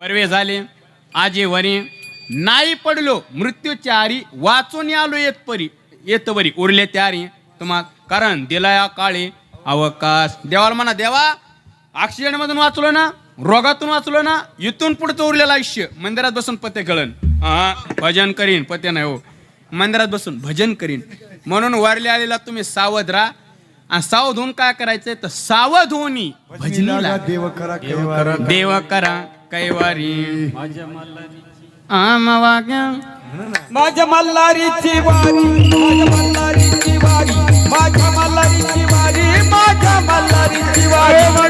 परवे झाले आजे वरी नाही पडलो मृत्यूच्या आरी वाचून आलो येत परी येत वरी उरले त्यारी. तुम्हा कारण दिलाया काळी अवकाश. देवाला म्हणा देवा ऍक्सिडेंट मधून वाचलो ना रोगातून वाचलो ना इथून पुढचं उरलेलं आयुष्य. मंदिरात बसून पत्ते कळन हा भजन करीन पत्ते नाही हो. मंदिरात बसून भजन करीन. म्हणून वारले आलेला तुम्ही सावध राहा. आणि सावध होऊन काय करायचंय? तर सावध होणी भजनीला देव करा. देव करा. कैवारी। आम वाग्या। माझ्या मल्हारीची वारी माझ्या मल्हारीची वारी माझ्या मल्हारीची वारी माझ्या मल्हारीची वारी.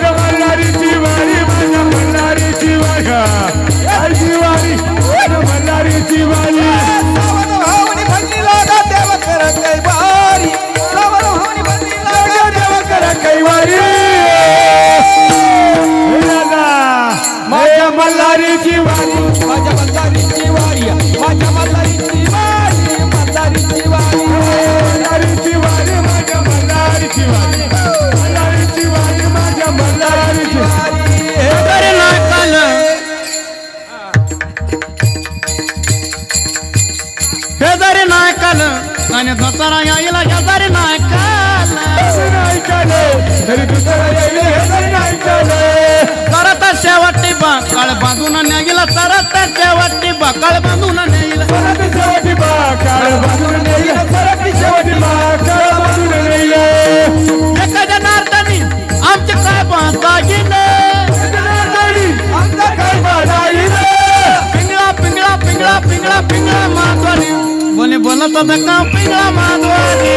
नाकाल आणि धोतारा यायला जरी नाकाल नाही केले. तरी दुसरा नाही केले. शेवटी बकाळ बांधून न्यायला करत शेवटी बकाळ बांधून बोले बोलत होता का पिंगळा माधवानी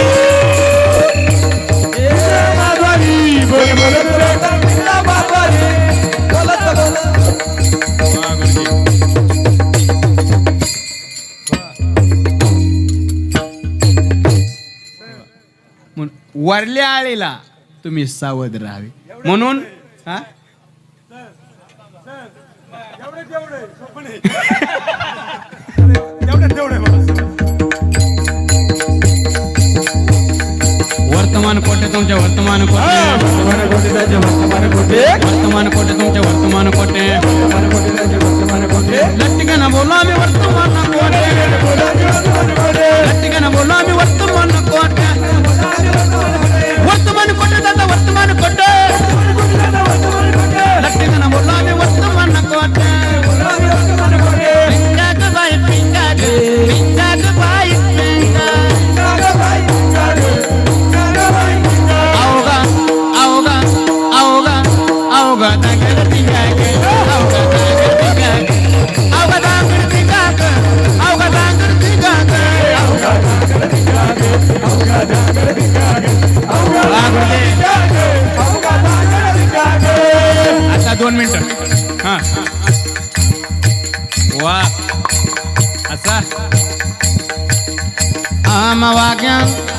पिंगळा बोलत बोलत वरल्या आळीला तुम्ही सावध राहावे. म्हणून हा? तुमचे वर्तमान कोटे वर्तमान कोटे तुमचे वर्तमान कोटे लट्टिकानं बोला आम्ही वर्तमान कोटे लट्टिकानं आता दोन मिनिट. हा. वा. असा वाग्या आम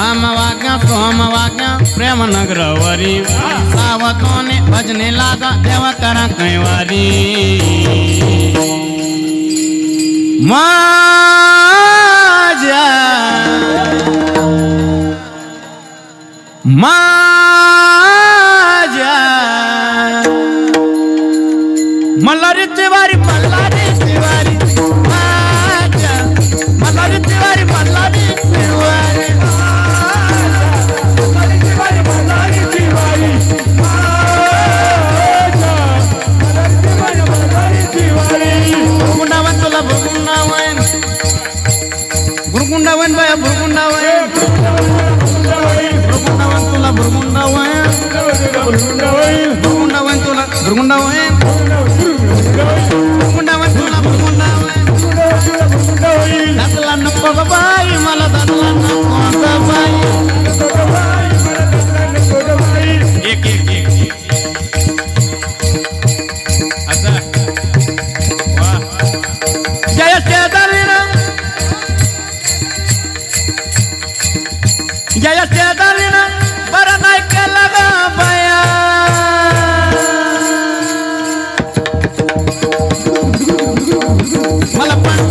वाग्या सोम वाग्या प्रेम नगरवरी सावतोने भजने लागा देवा करा कैवारी। माझ्या माझ्या मल्हारी तिवारी मल्हारी। बुरगुंडावन बाया बुरगुंडावन बुरगुंडावन तुला बुरगुंडावन बुरगुंडावन तुला बुरगुंडावन बुरगुंडावन जय शेजारीन बरं नाही केलं ग बाया. मला पण